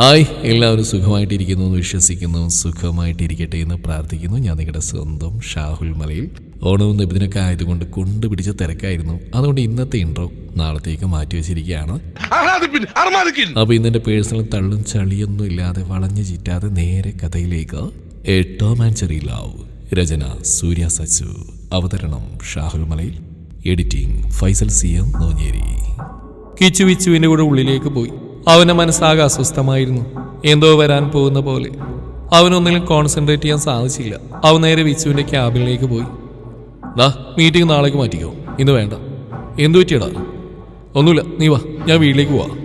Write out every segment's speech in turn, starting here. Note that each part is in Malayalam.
ഹായ് എല്ലാവരും സുഖമായിട്ടിരിക്കുന്നു എന്ന് വിശ്വസിക്കുന്നു. സുഖമായിട്ടിരിക്കട്ടെ എന്ന് പ്രാർത്ഥിക്കുന്നു. ഞാൻ നിങ്ങളുടെ സ്വന്തം ഷാഹുൽ മലയിൽ. ഓണവും നിബിധനൊക്കെ ആയതുകൊണ്ട് കൊണ്ടുപിടിച്ച തിരക്കായിരുന്നു. അതുകൊണ്ട് ഇന്നത്തെ ഇൻട്രോ നാളത്തേക്ക് മാറ്റി വെച്ചിരിക്കുകയാണ്. അപ്പോൾ ഇന്നെന്റെ പേഴ്സണൽ തള്ളും ചളിയൊന്നും ഇല്ലാതെ വളഞ്ഞു ചീറ്റാതെ നേരെ കഥയിലേക്ക്. എട്ടോ ആൻഡ് ചെറി ലവ് രചന സൂര്യ സച്ചു. അവതരണം Shahul Malayil. Editing Faisal C M Nonjeri. Kichu വിച്ചുവിന്റെ കൂടെ ഉള്ളിലേക്ക് പോയി. അവന്റെ മനസ്സാകെ അസ്വസ്ഥമായിരുന്നു. എന്തോ വരാൻ പോകുന്ന പോലെ. അവനൊന്നിലും കോൺസെൻട്രേറ്റ് ചെയ്യാൻ സാധിച്ചില്ല. അവൻ നേരെ വിച്ചുവിന്റെ ക്യാബിനിലേക്ക് പോയി. ദാ മീറ്റിംഗ് നാളേക്ക് മാറ്റിക്കോ. ഇന്ന് വേണ്ട. എന്തു പറ്റിയടാ? ഒന്നുമില്ല. നീ വാ. ഞാൻ വീട്ടിലേക്ക് പോവാ.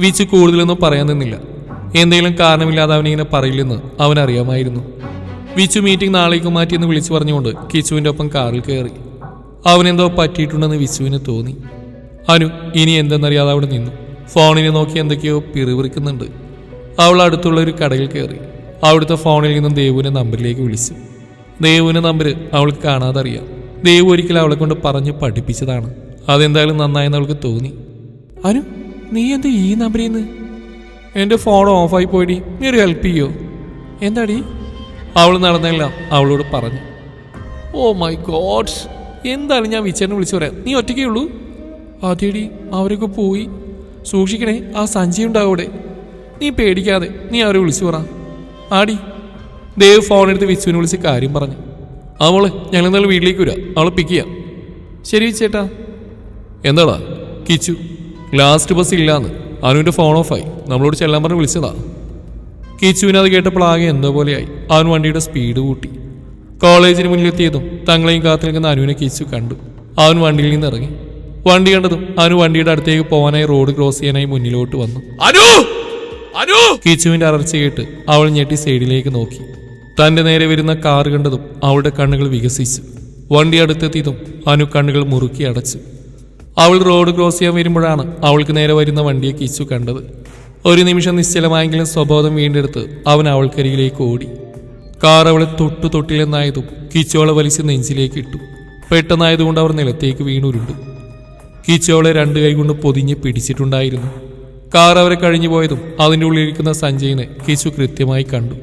വിച്ചു കൂടുതലൊന്നും പറയാൻ നിന്നില്ല. എന്തെങ്കിലും കാരണമില്ലാതെ അവനിങ്ങനെ പറയില്ലെന്ന് അവനറിയാമായിരുന്നു വിച്ചു മീറ്റിംഗ് നാളേക്ക് മാറ്റിയെന്ന് വിളിച്ചു പറഞ്ഞുകൊണ്ട് കിച്ചുവിന്റെ ഒപ്പം കാറിൽ കയറി. അവനെന്തോ പറ്റിയിട്ടുണ്ടെന്ന് വിച്ചുവിന് തോന്നി. അനു ഇനി എന്തെന്നറിയാതെ അവിടെ നിന്നു. ഫോണിനെ നോക്കി എന്തൊക്കെയോ പിറിവിറിക്കുന്നുണ്ട് അവൾ അടുത്തുള്ള ഒരു കടയിൽ കയറി അവിടുത്തെ ഫോണിൽ നിന്നും ദേവുവിനെ നമ്പറിലേക്ക് വിളിച്ചു. ദേവുവിന്റെ നമ്പർ അവൾക്ക് കാണാതെ അറിയാം ദേവു ഒരിക്കലും അവളെ കൊണ്ട് പറഞ്ഞ് പഠിപ്പിച്ചതാണ്. അതെന്തായാലും നന്നായെന്ന് അവൾക്ക് തോന്നി. അനു നീ എന്ത് ഈ നമ്പറിൽ നിന്ന് എന്റെ ഫോൺ ഓഫായി പോയിടി നീ ഒരു ഹെൽപ്പ് ചെയ്യോ? എന്താടി? അവൾ നടന്നെല്ലാം അവളോട് പറഞ്ഞു. ഓ മൈ ഗോഡ്സ് എന്തായാലും ഞാൻ വിച്ചേനെ വിളിച്ചു പറയാം നീ ഒറ്റയ്ക്കേ ഉള്ളൂ? അതേടി അവരൊക്കെ പോയി. സൂക്ഷിക്കണേ ആ സഞ്ചി ഉണ്ടാവൂടെ. നീ പേടിക്കാതെ നീ അവരെ വിളിച്ചു പറ. ആടി ദേവ് ഫോൺ എടുത്ത് വിച്ചുവിനെ വിളിച്ച് കാര്യം പറഞ്ഞു. അവളെ ഞങ്ങൾ ഇന്നലെ വീട്ടിലേക്ക് വരാം. അവളെ പിക്ക് ചെയ്യാം. ശരി ചേട്ടാ എന്താടാ? കിച്ചു ലാസ്റ്റ് ബസ് ഇല്ലാന്ന്. അനുവിന്റെ ഫോൺ ഓഫായി നമ്മളോട് ചെല്ലാൻ പറഞ്ഞ് വിളിച്ചതാ. കിച്ചുവിനെ അത് കേട്ടപ്പോൾ ആകെ എന്തോ പോലെയായി. അവൻ വണ്ടിയുടെ സ്പീഡ് കൂട്ടി. കോളേജിന് മുന്നിലെത്തിയതും തങ്ങളെയും കാത്തു നിൽക്കുന്ന അനുവിനെ കിച്ചു കണ്ടു. അവൻ വണ്ടിയിൽ നിന്ന് ഇറങ്ങി. വണ്ടി കണ്ടതും അനു വണ്ടിയുടെ അടുത്തേക്ക് പോവാനായി റോഡ് ക്രോസ് ചെയ്യാനായി മുന്നിലോട്ട് വന്നു. അനു! അനു! കിച്ചുവിന്റെ അറർച്ച കേട്ട് അവൾ ഞെട്ടി സൈഡിലേക്ക് നോക്കി. തന്റെ നേരെ വരുന്ന കാർ കണ്ടതും അവളുടെ കണ്ണുകൾ വികസിച്ചു. വണ്ടി അടുത്തെത്തിയതും അനു കണ്ണുകൾ മുറുക്കി അടച്ചു. അവൾ റോഡ് ക്രോസ് ചെയ്യാൻ വരുമ്പോഴാണ് അവൾക്ക് നേരെ വരുന്ന വണ്ടിയെ കിച്ചു കണ്ടത്. ഒരു നിമിഷം നിശ്ചലമായെങ്കിലും സ്വബോധം വീണ്ടെടുത്ത് അവൻ അവൾക്കരികിലേക്ക് ഓടി. കാർ അവളെ തൊട്ടു തൊട്ടില്ലെന്നായതും കിച്ചു അവളെ വലിച്ച് നെഞ്ചിലേക്ക് ഇട്ടു. പെട്ടെന്നായതുകൊണ്ട് അവർ നിലത്തേക്ക് വീണുരുണ്ടു. കിച്ചോളെ രണ്ട് കൈ കൊണ്ട് പൊതിഞ്ഞ് പിടിച്ചിട്ടുണ്ടായിരുന്നു. കാർ അവരെ കഴിഞ്ഞു പോയതും അതിന്റെ ഉള്ളിലിരിക്കുന്ന സഞ്ജയിനെ കിച്ചു കൃത്യമായി കണ്ടു.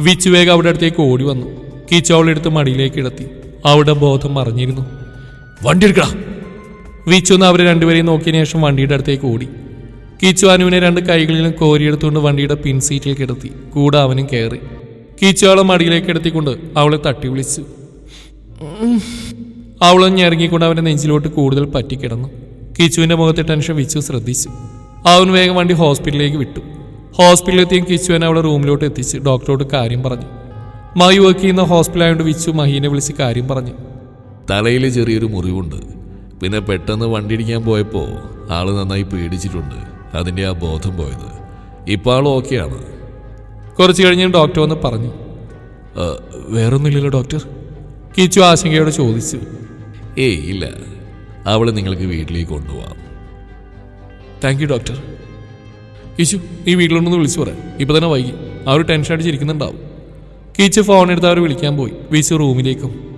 വിച്ചു വേഗം അവിടെ അടുത്തേക്ക് ഓടി വന്നു. കീച്ചോളെടുത്ത് മടിയിലേക്ക് ഇടത്തി. അവിടെ ബോധം മറിഞ്ഞിരുന്നു. വണ്ടി എടുക്കടാ! വിച്ചു എന്ന് അവരെ രണ്ടുപേരെയും നോക്കിയ ശേഷം വണ്ടിയുടെ അടുത്തേക്ക് ഓടി. കീച്ചു അനുവിനെ രണ്ട് കൈകളിലും കോരിയെടുത്തുകൊണ്ട് വണ്ടിയുടെ പിൻ സീറ്റിൽ കിടത്തി. കൂടെ അവനും കയറി. കീച്ചോളെ മടിയിലേക്ക് എടുത്തിക്കൊണ്ട് അവളെ തട്ടി വിളിച്ചു. അവളൊന്ന് ഇറങ്ങിക്കൊണ്ട് അവന്റെ നെഞ്ചിലോട്ട് കൂടുതൽ പറ്റിക്കിടന്നു. കിച്ചുവിന്റെ മുഖത്തെ ടെൻഷൻ വിച്ചു ശ്രദ്ധിച്ചു. അവൻ വേഗം വണ്ടി ഹോസ്പിറ്റലിലേക്ക് വിട്ടു. ഹോസ്പിറ്റലിലെത്തിയും കിച്ചുവിനെ അവളെ റൂമിലോട്ട് എത്തിച്ച് ഡോക്ടറോട് കാര്യം പറഞ്ഞു. മഹി വർക്ക് ചെയ്യുന്ന ഹോസ്പിറ്റലായതുകൊണ്ട് വിച്ചു മഹീനെ വിളിച്ച് കാര്യം പറഞ്ഞു. തലയിൽ ചെറിയൊരു മുറിവുണ്ട്. പിന്നെ പെട്ടെന്ന് വണ്ടി ഇടിക്കാൻ പോയപ്പോൾ ആൾ നന്നായി പേടിച്ചിട്ടുണ്ട്. അതിന്റെ ആ ബോധം പോയത്. ഇപ്പോൾ ആൾ ഓക്കെയാണ് കുറച്ച് കഴിഞ്ഞ് ഡോക്ടർ വന്ന് പറഞ്ഞു. വേറൊന്നുമില്ലല്ലോ ഡോക്ടർ. കിച്ചു ആശങ്കയോടെ ചോദിച്ചു. ഏയ് ഇല്ല. അവളെ നിങ്ങൾക്ക് വീട്ടിലേക്ക് കൊണ്ടുപോവാം. താങ്ക് യു ഡോക്ടർ കിച്ചു നീ വീട്ടിലുണ്ടെന്ന് വിളിച്ചു പറയാം. ഇപ്പൊ തന്നെ വൈകി. ആ ഒരു ടെൻഷൻ അടിച്ചിരിക്കുന്നുണ്ടാവും കിച്ചു ഫോൺ എടുത്ത് അവർ വിളിക്കാൻ പോയി. വിച്ചു റൂമിലേക്കും.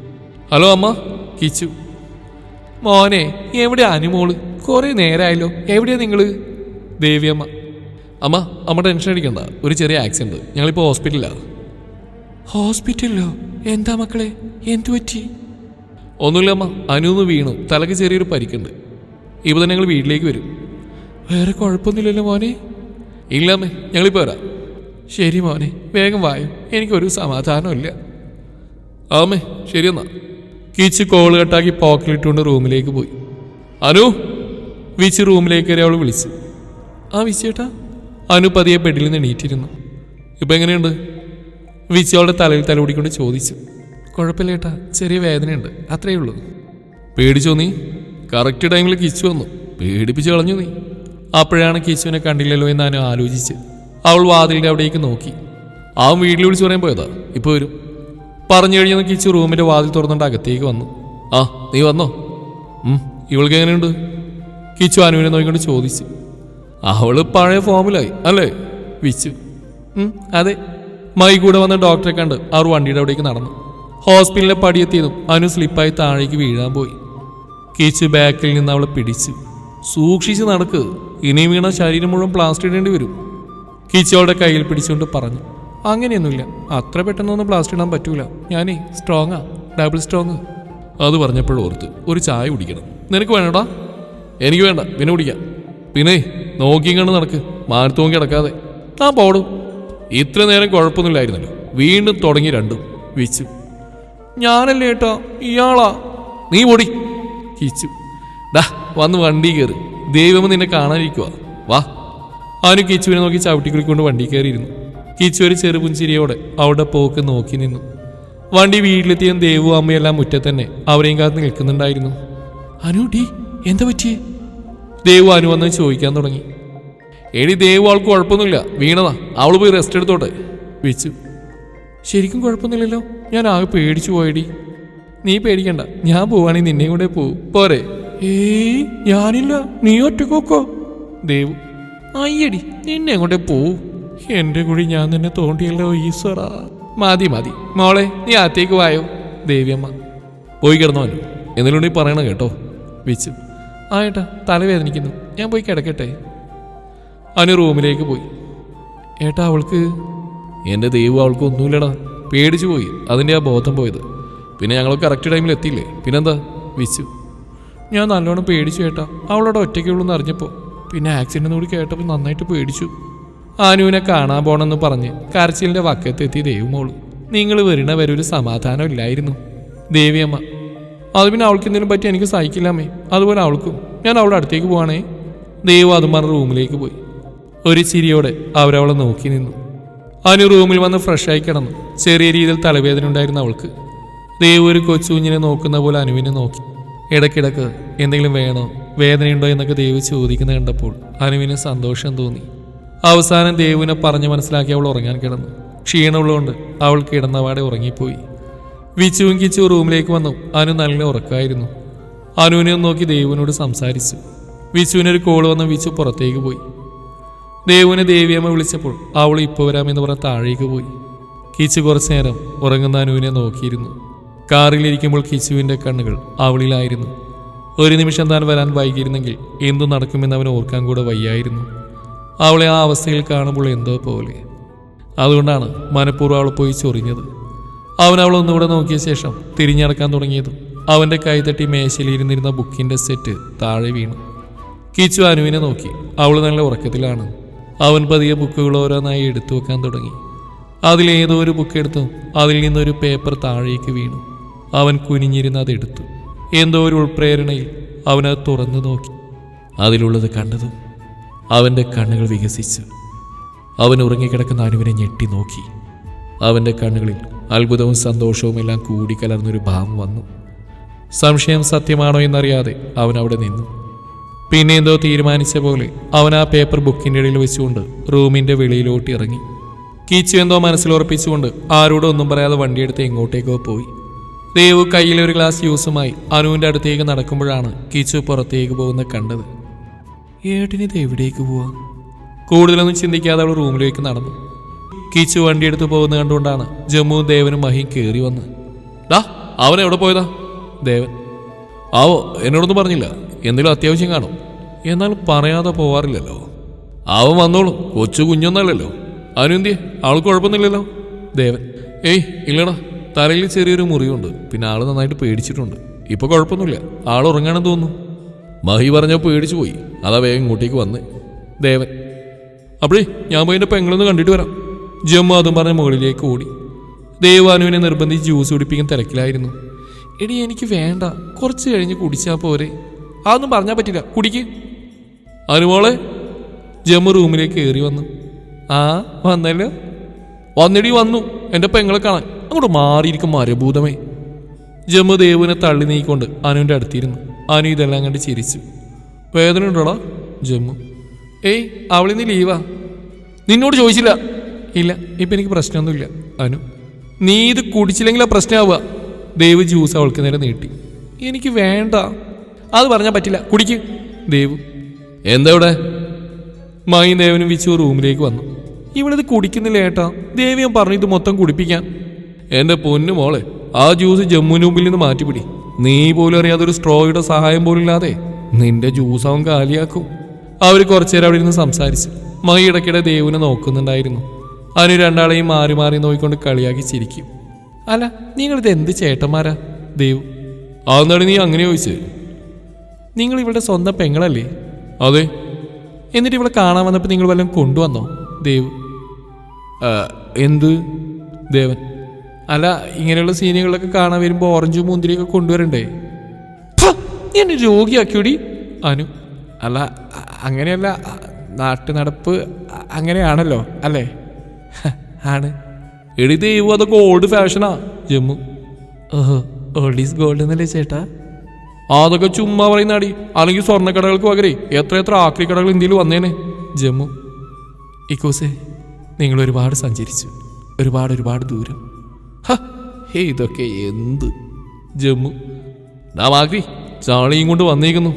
ഹലോ അമ്മ. കിച്ചു. മോനെ എവിടെ അനുമോൾ? കുറേ നേരമായല്ലോ എവിടെയാ നിങ്ങൾ ദേവിയമ്മ അമ്മ. അമ്മ ടെൻഷൻ അടിക്കണ്ട. ഒരു ചെറിയ ആക്സിഡന്റ് ഞങ്ങളിപ്പോൾ ഹോസ്പിറ്റലിലാണ് ഹോസ്പിറ്റലിലോ എന്താ മക്കളെ? എന്തു പറ്റി? ഒന്നുമില്ല അമ്മ അനുന്ന് വീണു. തലക്ക് ചെറിയൊരു പരിക്കുണ്ട്. ഇപ്പോൾ തന്നെ ഞങ്ങൾ വീട്ടിലേക്ക് വരും. വേറെ കുഴപ്പമൊന്നുമില്ലല്ലോ മോനെ. ഇല്ല അമ്മേ ഞങ്ങളിപ്പോ വരാം. ശരി മോനെ വേഗം വായോ. എനിക്കൊരു സമാധാനമില്ല ആമേ ശരിയെന്നാ കിച്ച് കോൾ കട്ടാക്കി പോക്കറ്റിലിട്ടുകൊണ്ട് റൂമിലേക്ക് പോയി. അനു വിച്ച് റൂമിലേക്ക് കയറി അവൾ വിളിച്ചു. ആ വിച്ചേട്ടാ. അനു പതിയെ ബെഡിൽ നിന്ന് എണീറ്റിരുന്നു. ഇപ്പം എങ്ങനെയുണ്ട്? വിച്ച് അവളുടെ തലയിൽ തലോടിക്കൊണ്ട് ചോദിച്ചു. കുഴപ്പമില്ല ഏട്ടാ ചെറിയ വേദനയുണ്ട്. അത്രയേ ഉള്ളൂ. പേടിച്ചോ നീ? കറക്റ്റ് ടൈമിൽ കിച്ചു വന്നു. പേടിപ്പിച്ച് കളഞ്ഞു നീ. അപ്പോഴാണ് കിച്ചുവിനെ കണ്ടില്ലല്ലോ എന്ന് ഞാൻ ആലോചിച്ച്. അവൾ വാതിലിന്റെ അവിടേക്ക് നോക്കി. അവൻ വീട്ടിൽ വിളിച്ചു പറയാൻ പോയതാ. ഇപ്പോൾ വരും. പറഞ്ഞു കഴിഞ്ഞെന്ന് കിച്ചു റൂമിന്റെ വാതിൽ തുറന്നുകൊണ്ട് അകത്തേക്ക് വന്നു. ആ നീ വന്നോ? ഇവൾക്ക് എങ്ങനെയുണ്ട്? കിച്ചു അനുവിനെ നോക്കിക്കൊണ്ട് ചോദിച്ചു. അവൾ പഴയ ഫോമിലായി അല്ലേ? വിച്ചു. അതെ. മൈ കൂടെ വന്ന ഡോക്ടറെ കണ്ട് അവർ വണ്ടിയുടെ അവിടേക്ക് നടന്നു. ഹോസ്പിറ്റലിലെ പടിയെത്തിയതും അനു സ്ലിപ്പായി താഴേക്ക് വീഴാൻ പോയി. കിച്ച് ബാക്കിൽ നിന്ന് അവളെ പിടിച്ചു. സൂക്ഷിച്ച് നടക്ക്. ഇനി വീണ ശരീരം മുഴുവൻ പ്ലാസ്റ്റർ ഇടേണ്ടി വരും. കിച്ചോളുടെ കയ്യിൽ പിടിച്ചുകൊണ്ട് പറഞ്ഞു അങ്ങനെയൊന്നുമില്ല. അത്ര പെട്ടെന്നൊന്നും പ്ലാസ്റ്റർ ഇടാൻ പറ്റൂല. ഞാനേ സ്ട്രോങ്ങാ ഡബിൾ സ്ട്രോങ് അത് പറഞ്ഞപ്പോൾ ഓർത്ത് ഒരു ചായ കുടിക്കണം. നിനക്ക് വേണടാ? എനിക്ക് വേണ്ട. പിന്നെ കുടിക്കാം. പിന്നെ നോക്കിയും കണ്ട് നടക്ക്. മാനത്ത് നോക്കി കിടക്കാതെ. താൻ പോടും. ഇത്ര നേരം കുഴപ്പമൊന്നുമില്ലായിരുന്നല്ലോ. വീണ്ടും തുടങ്ങി രണ്ടും. വിച്ചു. ഞാനല്ലേ ഏട്ടാ? ഇയാളാ? നീ പൊടി കിച്ചു. ഡാ വന്ന് വണ്ടി കയറി ദൈവം നിന്നെ കാണാനിരിക്കുക വാ. അവന് കിച്ചുവിനെ നോക്കി ചവിട്ടിക്കുളിക്കൊണ്ട് വണ്ടി കയറിയിരുന്നു. കിച്ചു ഒരു ചെറുപുഞ്ചിരിയോടെ അവിടെ പോക്ക് നോക്കി നിന്നു. വണ്ടി വീട്ടിലെത്തിയും ദേവു അമ്മയെല്ലാം മുറ്റത്തന്നെ അവരെയും കാത്ത് നിൽക്കുന്നുണ്ടായിരുന്നു. അനു ഡി എന്താ പറ്റിയേ? ദേവു അനു വന്ന് ചോദിക്കാൻ തുടങ്ങി. എടി ദേവു ആൾക്ക് കുഴപ്പമൊന്നുമില്ല. വീണതാ. അവൾ പോയി റെസ്റ്റ് എടുത്തോട്ടെ. വിളിച്ചു ശരിക്കും കുഴപ്പമൊന്നുമില്ലല്ലോ? ഞാൻ ആകെ പേടിച്ചു പോയടി. നീ പേടിക്കണ്ട ഞാൻ പോവാണെങ്കിൽ നിന്നെയും കൂടെ പോവും. പോരെ. ഏയ് ഞാനില്ല. നീ ഒറ്റക്കോക്കോ? ദേവു അയ്യടി നിന്നെ അങ്ങോട്ടേ പോവും. എന്റെ കൂടി ഞാൻ തന്നെ തോണ്ടിയല്ലോ ഈശ്വറാ മതി മതി. മോളെ നീ അകത്തേക്ക് വായോ? ദേവിയമ്മ പോയി കിടന്നോലോ. നീ പറയണം കേട്ടോ. വിച്ചു. ആ ഏട്ടാ തലവേദനിക്കുന്നു. ഞാൻ പോയി കിടക്കട്ടെ. അവന് റൂമിലേക്ക് പോയി. ഏട്ടാ അവൾക്ക് എന്റെ ദൈവം അവൾക്ക് ഒന്നുമില്ലടാ പേടിച്ചു പോയി. അതിന്റെ ആ ബോധം പോയത്. പിന്നെ ഞങ്ങൾ കറക്റ്റ് ടൈമിൽ എത്തിയില്ലേ? പിന്നെന്താ? വിശു ഞാൻ നല്ലോണം പേടിച്ചു കേട്ടാ. അവളോട് ഒറ്റയ്ക്കുള്ളൂ എന്ന് അറിഞ്ഞപ്പോൾ പിന്നെ ആക്സിഡന്റ് കൂടി കേട്ടപ്പോൾ നന്നായിട്ട് പേടിച്ചു. ആനുവിനെ കാണാൻ പോണെന്ന് പറഞ്ഞ് കരച്ചിലിന്റെ വക്കത്തെത്തി ദേവുമോൾ. നിങ്ങൾ വരണ വരെ ഒരു സമാധാനം ഇല്ലായിരുന്നു. ദേവിയമ്മ അത് പിന്നെ അവൾക്ക് എന്തെങ്കിലും പറ്റി എനിക്ക് സഹിക്കില്ലാമേ അതുപോലെ അവൾക്കും. ഞാൻ അവളുടെ അടുത്തേക്ക് പോവാണേ. ദേവു അതും റൂമിലേക്ക് പോയി. ഒരു ചിരിയോടെ അവരവളെ നോക്കി നിന്നു. അനു റൂമിൽ വന്ന് ഫ്രഷായി കിടന്നു. ചെറിയ രീതിയിൽ തലവേദന ഉണ്ടായിരുന്നു അവൾക്ക്. ദേവ് ഒരു കൊച്ചുകുഞ്ഞിനെ നോക്കുന്ന പോലെ അനുവിനെ നോക്കി. ഇടയ്ക്കിടക്ക് എന്തെങ്കിലും വേണോ വേദനയുണ്ടോ എന്നൊക്കെ ദേവ് ചോദിക്കുന്നത് കണ്ടപ്പോൾ അനുവിന് സന്തോഷം തോന്നി. അവസാനം ദേവിനെ പറഞ്ഞു മനസ്സിലാക്കി അവൾ ഉറങ്ങാൻ കിടന്നു. ക്ഷീണമുള്ളതുകൊണ്ട് അവൾ കിടന്നവാടെ ഉറങ്ങിപ്പോയി. വിച്ചുവും കിച്ചു റൂമിലേക്ക് വന്നു. അനു നല്ല ഉറക്കമായിരുന്നു. അനുവിനെ നോക്കി ദേവുവിനോട് സംസാരിച്ചു. വിച്ചുവിനൊരു കോൾ വന്ന് വിച്ചു പുറത്തേക്ക് പോയി. ദേവുവിനെ ദേവിയമ്മ വിളിച്ചപ്പോൾ അവൾ ഇപ്പോൾ വരാമെന്ന് പറഞ്ഞ് താഴേക്ക് പോയി. കിച്ചു കുറച്ചു നേരം ഉറങ്ങുന്ന അനുവിനെ നോക്കിയിരുന്നു. കാറിലിരിക്കുമ്പോൾ കിച്ചുവിന്റെ കണ്ണുകൾ അവളിലായിരുന്നു. ഒരു നിമിഷം താൻ വരാൻ വൈകിയിരുന്നെങ്കിൽ എന്തു നടക്കുമെന്ന് അവൻ ഓർക്കാൻ കൂടെ വയ്യായിരുന്നു. അവളെ ആ അവസ്ഥയിൽ കാണുമ്പോൾ എന്തോ പോലെ. അതുകൊണ്ടാണ് മനഃപൂർവം അവൾ പോയി ചൊറിഞ്ഞത്. അവൻ അവൾ ഒന്നുകൂടെ നോക്കിയ ശേഷം തിരിഞ്ഞടക്കാൻ തുടങ്ങിയത്. അവന്റെ കൈതട്ടി മേശയിലിരുന്നിരുന്ന ബുക്കിന്റെ സെറ്റ് താഴെ വീണു. കിച്ചു അനുവിനെ നോക്കി. അവൾ നല്ല ഉറക്കത്തിലാണ്. അവൻ പതിയെ ബുക്കുകൾ ഓരോന്നായി എടുത്തു വെക്കാൻ തുടങ്ങി. അതിലേതോ ഒരു ബുക്ക് എടുത്തു അതിൽ നിന്നൊരു പേപ്പർ താഴേക്ക് വീണു. അവൻ കുനിഞ്ഞിരുന്ന് അതെടുത്തു എന്തോ ഒരു ഉൾപ്രേരണയിൽ അവനത് തുറന്നു നോക്കി. അതിലുള്ളത് കണ്ടതും അവന്റെ കണ്ണുകൾ വികസിച്ചു. അവൻ ഉറങ്ങിക്കിടക്കുന്ന അനുവിനെ ഞെട്ടി നോക്കി. അവന്റെ കണ്ണുകളിൽ അത്ഭുതവും സന്തോഷവും എല്ലാം കൂടിക്കലർന്നൊരു ഭാവം വന്നു. സംശയം സത്യമാണോ എന്നറിയാതെ അവൻ അവിടെ നിന്നു. പിന്നെ എന്തോ തീരുമാനിച്ച പോലെ അവൻ ആ പേപ്പർ ബുക്കിന്റെ ഇടയിൽ വെച്ചുകൊണ്ട് റൂമിന്റെ വെളിയിലോട്ട് ഇറങ്ങി. കീച്ചു എന്തോ മനസ്സിലുറപ്പിച്ചുകൊണ്ട് ആരോടും ഒന്നും പറയാതെ വണ്ടിയെടുത്ത് എങ്ങോട്ടേക്കോ പോയി. ദേവു കയ്യിലൊരു ഗ്ലാസ് ജ്യൂസുമായി അനുവിന്റെ അടുത്തേക്ക് നടക്കുമ്പോഴാണ് കീച്ചു പുറത്തേക്ക് പോകുന്ന കണ്ടത്. ഏട്ടിനിത് എവിടേക്ക് പോവാ? കൂടുതലൊന്നും ചിന്തിക്കാതെ അവൾ റൂമിലേക്ക് നടന്നു. കീച്ചു വണ്ടിയെടുത്ത് പോകുന്ന കണ്ടുകൊണ്ടാണ് ജമ്മു ദേവനും മഹിയും കയറി വന്ന് ഡാ അവൻ എവിടെ പോയതാ? ദേവൻ. ആവോ എന്നോടൊന്നും പറഞ്ഞില്ല. എന്തെങ്കിലും അത്യാവശ്യം കാണും. എന്നാൽ പറയാതെ പോവാറില്ലല്ലോ. അവൻ വന്നോളൂ കൊച്ചു കുഞ്ഞൊന്നല്ലല്ലോ. അനുന്തി ആൾക്ക് കുഴപ്പമൊന്നുമില്ലല്ലോ. ദേവൻ ഏയ് ഇല്ലടാ. തലയിൽ ചെറിയൊരു മുറിവുണ്ട്. പിന്നെ ആൾ നന്നായിട്ട് പേടിച്ചിട്ടുണ്ട്. ഇപ്പൊ കുഴപ്പമൊന്നുമില്ല. ആൾ ഉറങ്ങാണെന്ന് തോന്നുന്നു. മഹി പറഞ്ഞ പേടിച്ചു പോയി. അതാ വേഗം ഇങ്ങോട്ടേക്ക് വന്ന്. ദേവൻ അപ്പോഴേ ഞാൻ പോയി എന്റെ പെങ്ങളൊന്ന് കണ്ടിട്ട് വരാം. ജമ്മു അതും പറഞ്ഞ് മുകളിലേക്ക് ഓടി. ദേവാനുവിനെ നിർബന്ധിച്ച് ജ്യൂസ് കുടിപ്പിക്കാൻ തിരക്കിലായിരുന്നു. എടി എനിക്ക് വേണ്ട. കുറച്ച് കഴിഞ്ഞ് കുടിച്ചാൽ പോരെ. അതൊന്നും പറഞ്ഞാൽ പറ്റില്ല. കുടിക്ക്. അനുമോളെ ജമ്മു റൂമിലേക്ക് കയറി വന്നു. ആ വന്നല്ലോ. വന്നിടി വന്നു. എന്റെ പെങ്ങളെ കാണാൻ. അങ്ങോട്ട് മാറിയിരിക്കും മരഭൂതമേ. ജമ്മു ദേവുവിനെ തള്ളി നീക്കൊണ്ട് അനുവിന്റെ അടുത്തിരുന്നു. അനു ഇതെല്ലാം കണ്ട് ചിരിച്ചു. വേദന ഉണ്ടോടാ ജമ്മു? ഏയ് അവളിന്ന് ലീവാ നിന്നോട് ചോദിച്ചില്ല. ഇല്ല ഇപ്പം എനിക്ക് പ്രശ്നമൊന്നുമില്ല അനു. നീ ഇത് കുടിച്ചില്ലെങ്കിലാ പ്രശ്നമാവുക. ദേവ് ജ്യൂസ് അവൾക്ക് നേരെ നീട്ടി. എനിക്ക് വേണ്ട. അത് പറഞ്ഞാൽ പറ്റില്ല. കുടിക്ക്. ദേവു. എന്താ ഇവിടെ? മായി ദേവനും വിച്ചു റൂമിലേക്ക് വന്നു. ഇവളിത് കുടിക്കുന്നില്ല ഏട്ടാ. ദേവി ഞാൻ പറഞ്ഞു ഇത് മൊത്തം കുടിപ്പിക്കാൻ എന്റെ പൊന്നു മോളെ ആ ജ്യൂസ് ജമ്മുവിന് മുമ്പിൽ നിന്ന് മാറ്റിപ്പിടി. നീ പോലും അറിയാതെ ഒരു സ്ട്രോയുടെ സഹായം പോലും ഇല്ലാതെ നിന്റെ ജ്യൂസ് അവൻ കാലിയാക്കും. അവർ കുറച്ചുനേരം അവിടെ ഇരുന്ന് സംസാരിച്ചു. മൈ ഇടയ്ക്കിടെ ദേവിനെ നോക്കുന്നുണ്ടായിരുന്നു. അതിന് രണ്ടാളെയും മാറി മാറി നോക്കിക്കൊണ്ട് കളിയാക്കി ചിരിക്കും. അല്ല നിങ്ങളിത് എന്ത് ചേട്ടന്മാരാ? ദേവ്. അതെന്നാണ് നീ അങ്ങനെ ചോദിച്ചത്? നിങ്ങൾ ഇവളുടെ സ്വന്തം പെങ്ങളല്ലേ? അതെ. എന്നിട്ട് ഇവളെ കാണാൻ വന്നപ്പോൾ നിങ്ങൾ വല്ലതും കൊണ്ടുവന്നോ ദേവ്? എന്ത്? ദേവൻ. അല്ല ഇങ്ങനെയുള്ള സീനുകളൊക്കെ കാണാൻ വരുമ്പോൾ ഓറഞ്ചും മുന്തിരിയൊക്കെ കൊണ്ടുവരണ്ടേ? എന്നെ രോഗിയാക്കിയോടി? അനു. അല്ല അങ്ങനെയല്ല നാട്ടു നടപ്പ് അങ്ങനെയാണല്ലോ അല്ലേ? ആണ്. എടി ദൈവം അതൊക്കെ ഓൾഡ് ഫാഷനാ ജമ്മു. ഓഹോ ഓൾഡ് ഈസ് ഗോൾഡ് എന്നല്ലേ ചേട്ടാ? അതൊക്കെ ചുമ്മാ പറയുന്നാടി അല്ലെങ്കിൽ സ്വർണക്കടകൾക്ക് പകരേ എത്ര എത്ര ആക്രി കടകൾ ഇന്ത്യയിൽ വന്നേനെ. ജമ്മു. ഇക്കോസേ നിങ്ങൾ ഒരുപാട് സഞ്ചരിച്ചു. ഒരുപാട് ഒരുപാട് ദൂരം. ഹേ ഇതൊക്കെ എന്ത്? ജമ്മു. ദാ ആക്രി ചാളിയും കൊണ്ട് വന്നേക്കുന്നു.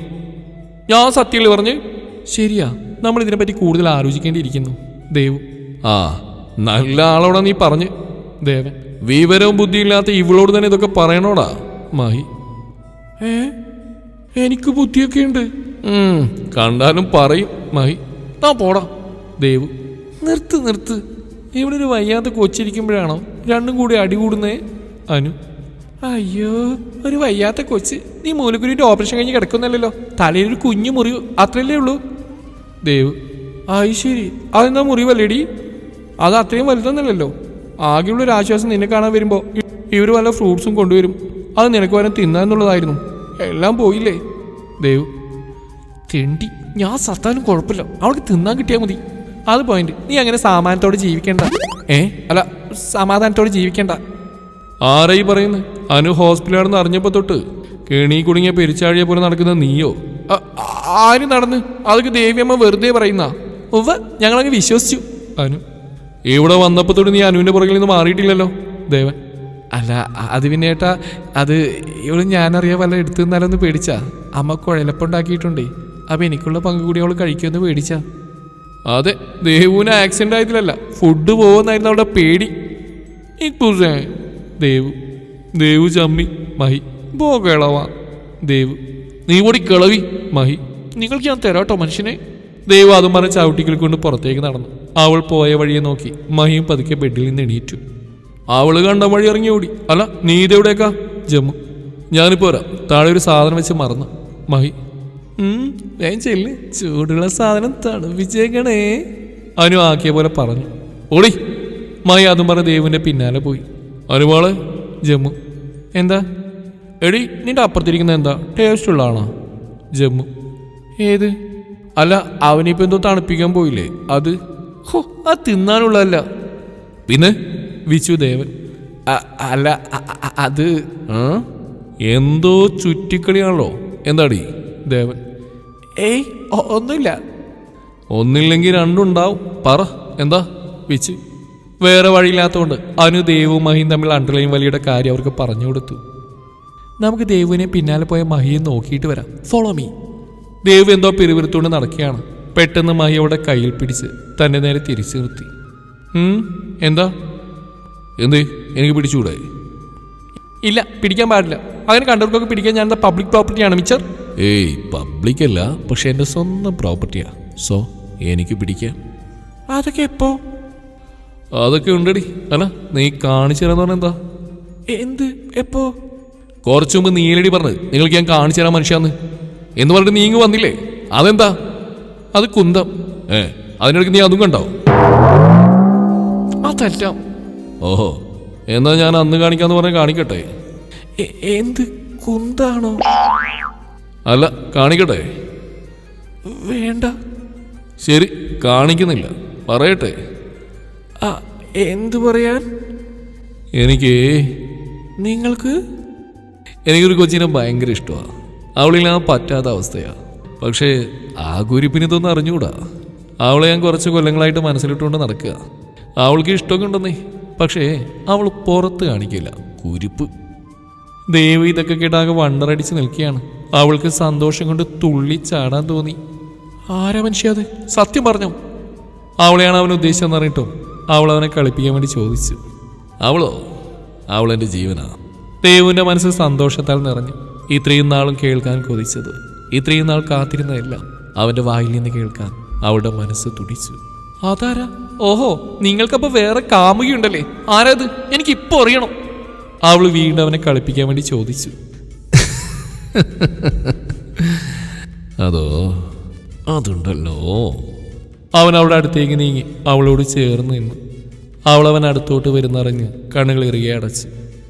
ഞാൻ സത്യങ്ങൾ പറഞ്ഞ് ശരിയാ നമ്മൾ ഇതിനെപ്പറ്റി കൂടുതൽ ആലോചിക്കേണ്ടിയിരിക്കുന്നു. ദേവു. ആ നല്ല ആളോടാ നീ പറഞ്ഞ്. ദേവൻ. വിവരവും ബുദ്ധിയില്ലാത്ത ഇവളോട് തന്നെ ഇതൊക്കെ പറയണോടാ. മാഹി. ഏ? എനിക്ക് ബുദ്ധിയൊക്കെ ഉണ്ട്. കണ്ടാലും പറയും മഹി. താ പോടാ ദേവു. നിർത്ത് നിർത്ത്. ഇവിടെ ഒരു വയ്യാത്ത കൊച്ചിരിക്കുമ്പോഴാണോ രണ്ടും കൂടി അടികൂടുന്നേ അനു. അയ്യോ ഒരു വയ്യാത്ത കൊച്ച്. നീ മൂലക്കുരിന്റെ ഓപ്പറേഷൻ കഴിഞ്ഞ് കിടക്കുന്നല്ലോ തലയിൽ ഒരു കുഞ്ഞു മുറിവ് അത്രയല്ലേ ഉള്ളൂ? ദേവ്. ആയി ശരി അതെന്താ മുറിവല്ലേടി? അത് അത്രയും വലുതൊന്നല്ലല്ലോ. ആകെയുള്ള ഒരു ആശ്വാസം നിന്നെ കാണാൻ വരുമ്പോൾ ഇവർ വല്ല ഫ്രൂട്ട്സും കൊണ്ടുവരും. അത് നിനക്ക് വരാൻ തിന്നാന്നുള്ളതായിരുന്നു എല്ലാം പോയില്ലേ? ദേവ് തെണ്ടി. ഞാൻ സത്താനും കുഴപ്പമില്ല. അവൾക്ക് തിന്നാൻ കിട്ടിയാൽ മതി. അത് പോയിന്റ് നീ അങ്ങനെ സമാധാനത്തോടെ ജീവിക്കേണ്ട. ഏ? അല്ല സമാധാനത്തോടെ ജീവിക്കേണ്ട. ആരായി പറയുന്നത് അനു ഹോസ്പിറ്റലാണെന്ന് അറിഞ്ഞപ്പോ തൊട്ട് കെണി കുടുങ്ങിയ പെരിച്ചാഴിയെ പോലെ നടക്കുന്ന നീയോ? ആര് നടന്ന്? അതൊക്കെ ദേവിയമ്മ വെറുതെ പറയുന്ന? ഉവ്വ ഞങ്ങളങ്ങ് വിശ്വസിച്ചു. അനു ഇവിടെ വന്നപ്പോ തൊട്ട് നീ അനുവിന്റെ പുറകിൽ നിന്ന് മാറിയിട്ടില്ലല്ലോ ദേവൻ. അല്ല അത് പിന്നെ ഏട്ടാ അത് ഇവൾ ഞാനറിയാ വല്ല എടുത്തു നിന്നാലൊന്ന് പേടിച്ചാ. അമ്മ കുഴലപ്പുണ്ടാക്കിയിട്ടുണ്ടേ. അപ്പൊ എനിക്കുള്ള പങ്ക് കൂടി അവൾ കഴിക്കുമെന്ന് പേടിച്ചാ. അതെ ദേവുവിന് ആക്സിഡന്റ് ആയതിലല്ല. ഫുഡ് പോകുന്നായിരുന്നു അവിടെ പേടി. ദേവു. ദേവു ചമ്മി മഹി. പോ കിളവാ. ദേവു നീ കൂടി കിളവി മഹി. നിങ്ങൾക്ക് ഞാൻ തരാട്ടോ മനുഷ്യനെ. ദേവു അതും പറഞ്ഞ ചവിട്ടികൾ കൊണ്ട് പുറത്തേക്ക് നടന്നു. അവൾ പോയ വഴിയെ നോക്കി മഹിയും പതുക്കെ ബെഡിൽ നിന്ന് എണീറ്റു. അവൾ കണ്ട വഴി ഇറങ്ങി ഓടി. അല്ല നീ ഇതെവിടേക്കാ ജമ്മു. ഞാനിപ്പോ വരാം. താഴെ ഒരു സാധനം വെച്ച് മറന്നു. മഹി. വേഗം ചെല്ല്. ചൂടുള്ള സാധനം തണുപ്പിച്ചേക്കണേ. അനു ആക്കിയ പോലെ പറഞ്ഞു. ഓടി. മായി അതും പറഞ്ഞ ദേവിന്റെ പിന്നാലെ പോയി. അനുവാൾ ജമ്മു. എന്താ? എടി നിന്റെ അപ്പുറത്തിരിക്കുന്ന എന്താ? ടേസ്റ്റ് ഉള്ളതാണോ ജമ്മു. ഏത്? അല്ല അവനിപ്പോ എന്തോ തണുപ്പിക്കാൻ പോയില്ലേ. അത്? ഹോ അത് തിന്നാനുള്ളതല്ല. പിന്നെ? വിച്ചു ദേവൻ. അ- അല്ല അത്? എന്തോ ചുറ്റിക്കളിയാണല്ലോ. എന്താടി ദേവൻ? ഏയ് ഒന്നുമില്ല. ഒന്നില്ലെങ്കിൽ രണ്ടുണ്ടാവും. പറ എന്താ വിച്ച് വേറെ വഴിയില്ലാത്തതുകൊണ്ട് അനു ദേവും മഹിയും തമ്മിൽ അണ്ടർലൈൻ വലിയുടെ കാര്യം അവർക്ക് പറഞ്ഞു കൊടുത്തു. നമുക്ക് ദേവുവിനെ പിന്നാലെ പോയ മഹിയെ നോക്കിയിട്ട് വരാം. ഫോളോ മീ ദേവ് എന്തോ പിരിവിരുത്തുകൊണ്ട് നടക്കുകയാണ്. പെട്ടെന്ന് മഹി അവിടെ കയ്യിൽ പിടിച്ച് തന്നെ നേരെ തിരിച്ചു നിർത്തി. എന്താ? എന്തേ? എനിക്ക് പിടിച്ചുകൂടെ? ഇല്ല പിടിക്കാൻ പാടില്ല. അങ്ങനെ കണ്ടവർക്കൊക്കെ പിടിക്കാൻ ഞാൻ പബ്ലിക് പ്രോപ്പർട്ടിയാണ് മിച്ചർ? ഏയ് പബ്ലിക് അല്ല പക്ഷെ എന്റെ സ്വന്തം പ്രോപ്പർട്ടിയാ സോ എനിക്ക് പിടിക്കാം. അതൊക്കെ എപ്പോ? അതൊക്കെ ഉണ്ടടി. അല്ല നീ കാണിച്ചു തരാന്ന് പറഞ്ഞ എന്താ? എന്ത്? എപ്പോ? കുറച്ചു മുമ്പ് നീലടി പറഞ്ഞത് നിങ്ങൾക്ക് ഞാൻ കാണിച്ചു തരാൻ മനുഷ്യാന്ന്. എന്ന് പറഞ്ഞിട്ട് നീ ഇങ്ങ് വന്നില്ലേ? അതെന്താ? അത് കുന്തം. ഏ അതിനിടയ്ക്ക് നീ അതും കണ്ടോ? അതല്ല. ഓഹോ എന്നാ ഞാൻ അന്ന് കാണിക്കാന്ന് പറഞ്ഞ കാണിക്കട്ടെ? എന്ത് കുന്താണോ? അല്ല കാണിക്കട്ടെ? വേണ്ട. ശരി കാണിക്കുന്നില്ല. പറയട്ടെ. ആ എന്ത് പറയാൻ? എനിക്ക് നിങ്ങൾക്ക്? എനിക്കൊരു കൊച്ചിനെ ഭയങ്കര ഇഷ്ടമാണ് അവളിൽ ആ പറ്റാത്ത അവസ്ഥയാ. പക്ഷേ ആ കുരിപ്പിന് ഇതൊന്നും അറിഞ്ഞുകൂടാ അവളെ ഞാൻ കുറച്ച് കൊല്ലങ്ങളായിട്ട് മനസ്സിലിട്ടുകൊണ്ട് നടക്കുക. അവൾക്ക് ഇഷ്ടമൊക്കെ ഉണ്ടെന്നേ. പക്ഷേ അവൾ പുറത്ത് കാണിക്കില്ല. കുരിപ്പ്. ദേവി ഇതൊക്കെ കേട്ടാകെ വണ്ടറടിച്ച് നിൽക്കുകയാണ്. അവൾക്ക് സന്തോഷം കൊണ്ട് തുള്ളി ചാടാൻ തോന്നി. ആരാ മനുഷ്യ അത്? സത്യം പറഞ്ഞു? അവളെയാണ് അവൻ ഉദ്ദേശിച്ചതെന്ന് അറിയിട്ടോ അവൾ അവനെ കളിപ്പിക്കാൻ വേണ്ടി ചോദിച്ചു. അവളോ? അവൾ എന്റെ ജീവനാ? ദേവുവിന്റെ മനസ്സ് സന്തോഷത്താൽ നിറഞ്ഞു. ഇത്രയും നാളും കേൾക്കാൻ കൊതിച്ചത്. ഇത്രയും നാൾ കാത്തിരുന്നതെല്ലാം അവന്റെ വായിൽ നിന്ന് കേൾക്കാൻ അവളുടെ മനസ്സ് തുടിച്ചു. അതാരാ? ഓഹോ നിങ്ങൾക്കപ്പോ വേറെ കാമുകിയുണ്ടല്ലേ? ആരാത്? എനിക്ക് ഇപ്പൊ അറിയണം. അവൾ വീണ്ടും അവനെ കളിപ്പിക്കാൻ വേണ്ടി ചോദിച്ചു. അതോ? അതുണ്ടല്ലോ. അവൻ അവളുടെ അടുത്തേക്ക് നീങ്ങി അവളോട് ചേർന്ന് നിന്നു. അവൾ അവൻ അടുത്തോട്ട് വരുന്നറിഞ്ഞ് കണ്ണുകൾ ഇറുകെ അടച്ച്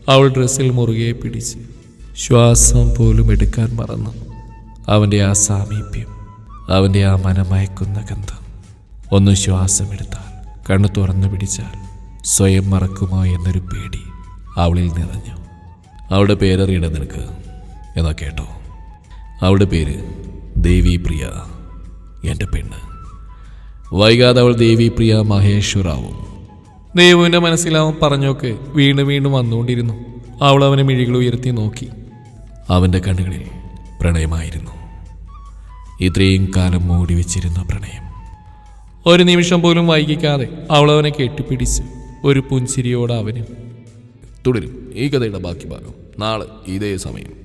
അവൾ ഡ്രസ്സിൽ മുറുകെ പിടിച്ച് ശ്വാസം പോലും എടുക്കാൻ മറന്നു. അവന്റെ ആ സാമീപ്യം അവന്റെ ആ മനമയക്കുന്ന ഗന്ധം. ഒന്ന് ശ്വാസമെടുത്താൽ കണ്ണു തുറന്നു പിടിച്ചാൽ സ്വയം മറക്കുമോ എന്നൊരു പേടി അവളിൽ നിറഞ്ഞു. അവളുടെ പേരറിയണ നിനക്ക് എന്നാ കേട്ടോ. അവളുടെ പേര് ദേവി പ്രിയ എന്റെ പെണ്ണ്. വൈകാതെ അവൾ ദേവി പ്രിയ മഹേശ്വറാവും ദേവുവിന്റെ മനസ്സിൽ അവൻ പറഞ്ഞൊക്കെ വീണ്ടും വീണ്ടും വന്നുകൊണ്ടിരുന്നു. അവൾ അവനെ മിഴികൾ ഉയർത്തി നോക്കി. അവന്റെ കണ്ണുകളിൽ പ്രണയമായിരുന്നു. ഇത്രയും കാലം മൂടി വെച്ചിരുന്ന പ്രണയം. ഒരു നിമിഷം പോലും വൈകിക്കാതെ അവളവനെ കെട്ടിപ്പിടിച്ചു ഒരു പുഞ്ചിരിയോടവനും തുടരും. ഈ കഥയുടെ ബാക്കി ഭാഗം നാളെ ഇതേ സമയം.